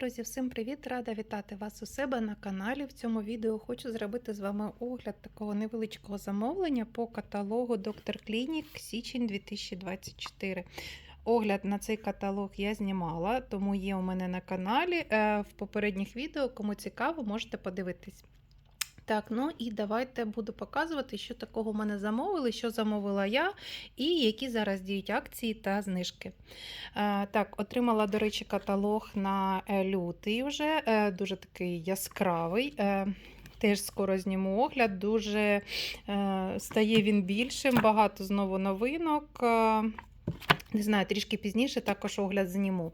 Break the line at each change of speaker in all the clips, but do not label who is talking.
Друзі, всім привіт! Рада вітати вас у себе на каналі. В цьому відео хочу зробити з вами огляд такого невеличкого замовлення по каталогу Доктор Клінік січень 2024. Огляд на цей каталог я знімала, тому є у мене на каналі. Е, В попередніх відео, кому цікаво, можете подивитись. Так, ну і давайте буду показувати, що такого мене замовили, що замовила я, і які зараз діють акції та знижки. Е, Так, отримала, до речі, каталог на лютий вже, е, дуже такий яскравий. Е, Теж скоро зніму огляд, дуже стає він більшим, багато знову новинок. Не знаю, трішки пізніше також огляд зніму.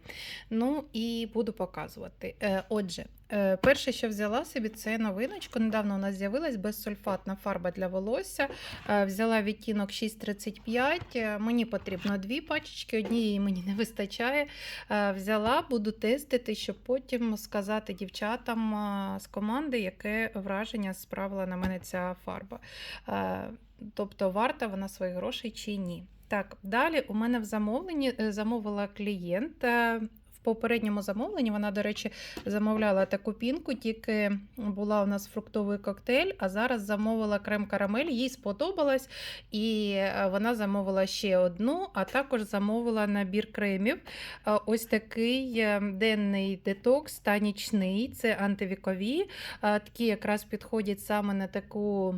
Ну і буду показувати. Е, Отже, е, перше, що взяла собі, це новиночку. Недавно у нас з'явилась безсульфатна фарба для волосся. Е, Взяла відтінок 6,35. Е, Мені потрібно дві пачечки, однієї мені не вистачає. Взяла, буду тестити, щоб потім сказати дівчатам з команди, яке враження справила на мене ця фарба. Тобто, варта вона своїх грошей чи ні. Так, далі у мене в замовленні е, замовила клієнт. В попередньому замовленні вона, до речі, замовляла таку пінку, тільки була у нас фруктовий коктейль, а зараз замовила крем карамель, їй сподобалось, і е, вона замовила ще одну, а також замовила набір кремів. Е, Ось такий денний детокс та нічний, це антивікові. Такі якраз підходять саме на таку.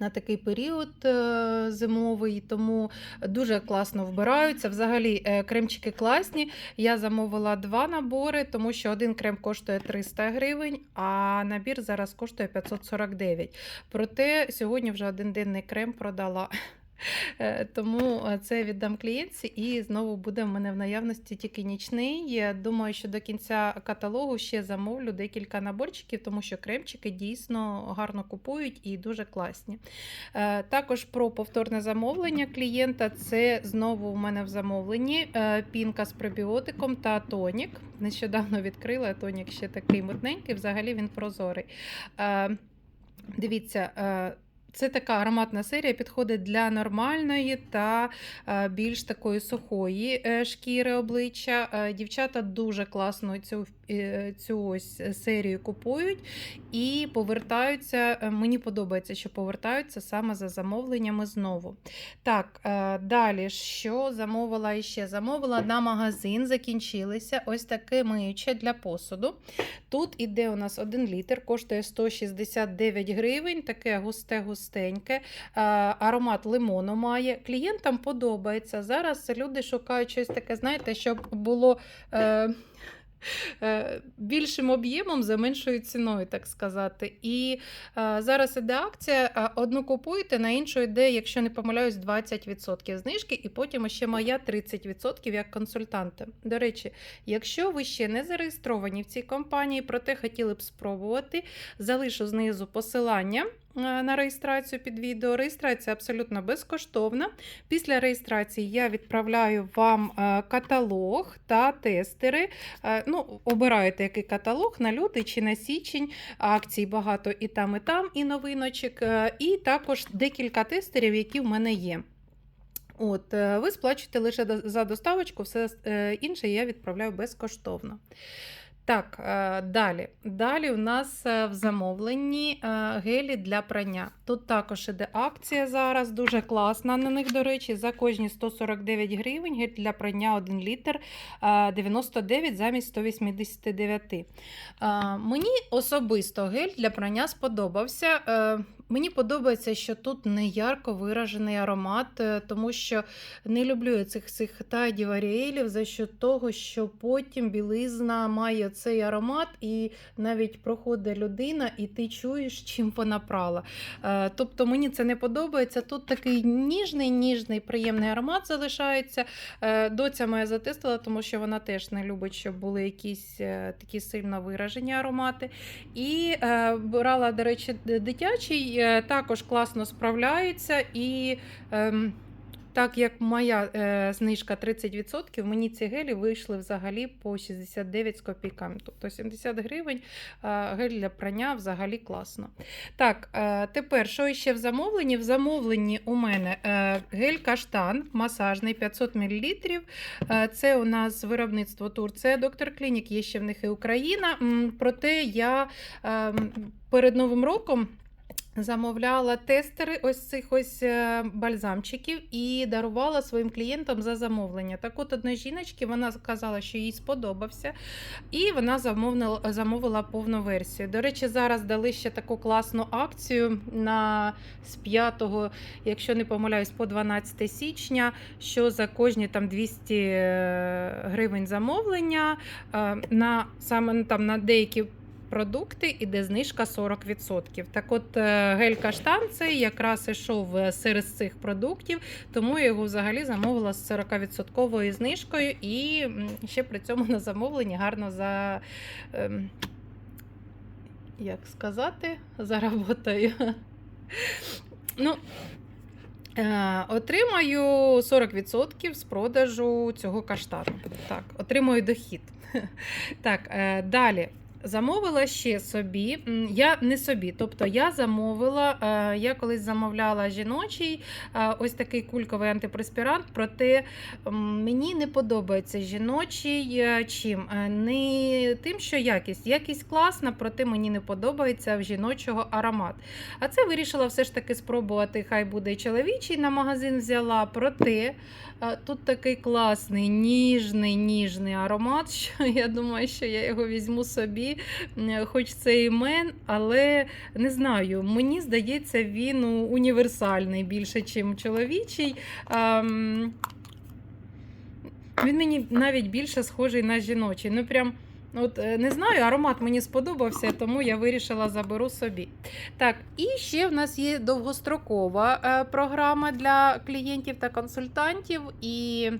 На такий період е, зимовий, тому дуже класно вбираються. Взагалі, е, кремчики класні. Я замовила два набори, тому що один крем коштує 300 гривень, а набір зараз коштує 549. Проте сьогодні вже один денний крем продала. Е, Тому е, це віддам клієнтці і знову буде в мене в наявності тільки нічний. Я думаю, що до кінця каталогу ще замовлю декілька наборчиків, тому що кремчики дійсно гарно купують і дуже класні. Е, Також про повторне замовлення клієнта. Це знову у мене в замовленні пінка з пробіотиком та тонік. Нещодавно відкрила тонік ще такий мутненький, взагалі він прозорий. Дивіться. Це така ароматна серія, підходить для нормальної та е, більш такої сухої е, шкіри обличчя. Е, Дівчата дуже класно цю, цю ось серію купують і повертаються. Мені подобається, що повертаються саме за замовленнями знову. Так, далі, що замовила іще? Замовила на магазин, закінчилися ось таке миюче для посуду. Тут іде у нас 1 літр, коштує 169 гривень, таке густе-густеньке. Е, Аромат лимону має. Клієнтам подобається. Зараз люди шукають щось таке, знаєте, щоб було. Е, е, Більшим об'ємом за меншою ціною, так сказати. І е, зараз іде акція: одну купуєте, на іншу йде, якщо не помиляюсь, 20% знижки, і потім ще моя 30% як консультанта. До речі, якщо ви ще не зареєстровані в цій компанії, проте хотіли б спробувати, залишу знизу посилання. Е, На реєстрацію під відео. Реєстрація абсолютно безкоштовна. Після реєстрації я відправляю вам е, каталог та тестери. Е, Ну, обираєте який каталог на лютий чи на січень. Акцій багато і там, і там, і новиночок, і також декілька тестерів, які в мене є. От, ви сплачуєте лише за доставочку, все інше я відправляю безкоштовно. Так, е, далі. Далі у нас е, в замовленні е, гелі для прання. Тут також іде акція зараз, дуже класна на них, до речі, за кожні 149 гривень гель для прання 1 літр е, 99 замість 189. Е, Мені особисто гель для прання сподобався. Мені подобається, що тут не ярко виражений аромат, тому що не люблю я цих цих тайдів аріелів за що того, що потім білизна має цей аромат, і навіть проходить людина, і ти чуєш, чим вона прала. Е, Тобто мені це не подобається. Тут такий ніжний, ніжний, приємний аромат залишається. Е, Доця моя затестила, тому що вона теж не любить, щоб були якісь е, такі сильно виражені аромати. І брала, до речі, дитячий, також класно справляється і. Так як моя е, знижка 30%, мені ці гелі вийшли взагалі по 69 з копійками. Тобто 70 гривень е, гель для прання взагалі класно. Так, е, тепер що ще в замовленні? В замовленні у мене е, гель каштан масажний 500 мл. Е, Це у нас виробництво Турція, доктор Клінік, є ще в них і Україна. Проте я ем, перед Новим роком. Замовляла тестери ось цих ось е, бальзамчиків і дарувала своїм клієнтам за замовлення. Так от одна жіночки вона сказала, що їй сподобався, і вона замовила, замовила повну версію. До речі, зараз дали ще таку класну акцію на з 5, якщо не помиляюсь, по 12 січня, що за кожні там 200 е, гривень замовлення е, на саме ну, там на деякі продукти іде знижка 40%. Так от е, гель каштан цей якраз ішов е, серед цих продуктів, тому я його взагалі замовила з 40% знижкою і ще при цьому на замовленні гарно за. ем, Як сказати, заработаю. Ну, е, отримаю 40% з продажу цього каштану. Так, отримую дохід. Так, далі. Замовила ще собі. Я не собі, тобто я замовила, е, я колись замовляла жіночий е, ось такий кульковий антипреспірант, проте мені не подобається жіночий е, чим. Не тим, що якість. Якість класна, проте мені не подобається в жіночого аромат. А це вирішила все ж таки спробувати. Хай буде чоловічий на магазин взяла. Проте тут такий класний, ніжний, ніжний аромат. Що я думаю, що я його візьму собі, Хоч це і мен, але не знаю. Мені здається, він універсальний більше, ніж чоловічий. Він мені навіть більше схожий на жіночий. Ну прям. От е, не знаю, аромат мені сподобався, тому я вирішила заберу собі. Так, і ще в нас є довгострокова е, програма для клієнтів та консультантів. І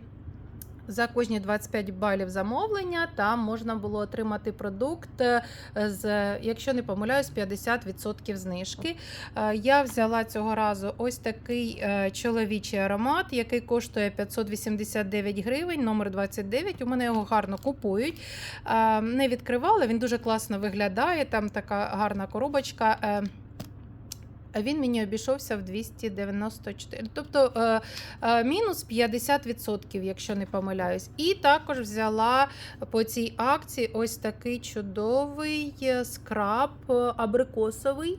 за кожні 25 балів замовлення там можна було отримати продукт е, з, якщо не помиляюсь, 50% знижки. Е, Я взяла цього разу ось такий е, чоловічий аромат, який коштує 589 гривень, номер 29. У мене його гарно купують. Не відкривала, він дуже класно виглядає. Там така гарна коробочка. А Він мені обійшовся в 294, тобто е, е, мінус 50%, якщо не помиляюсь. І також взяла по цій акції ось такий чудовий е, скраб абрикосовий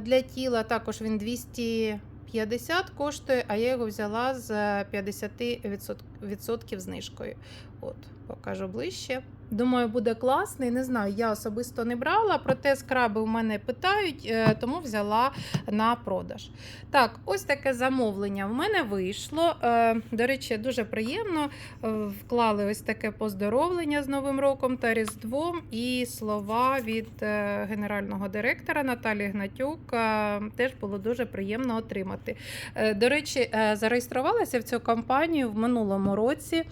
для тіла. Також він 250 коштує, а я його взяла з 50% знижкою. От, покажу ближче. Думаю, буде класний. Не знаю, я особисто не брала, проте скраби в мене питають, е, тому взяла на продаж. Так, ось таке замовлення в мене вийшло. Е, До речі, дуже приємно. Е, Вклали ось таке поздоровлення з Новим роком та Різдвом і слова від генерального директора Наталії Гнатюк. Теж було дуже приємно отримати. До речі, зареєструвалася в цю компанію в минулому році.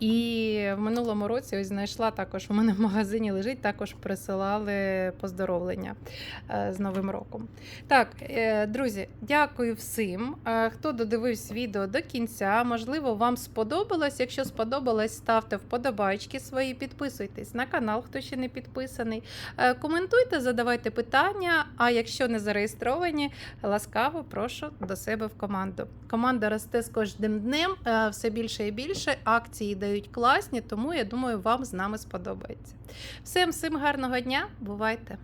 І в минулому році ось знайшла також у мене в магазині лежить, також присилали поздоровлення е, з Новим роком. Так, е, друзі, дякую всім, е, хто додивився відео до кінця. Можливо, вам сподобалось. Якщо сподобалось, ставте вподобайки свої, підписуйтесь на канал, хто ще не підписаний. Коментуйте, задавайте питання. А якщо не зареєстровані, ласкаво прошу до себе в команду. Команда росте з кожним днем, все більше і більше. Акції дають класні, тому я думаю, вам з нами сподобається. Всім всім гарного дня, бувайте!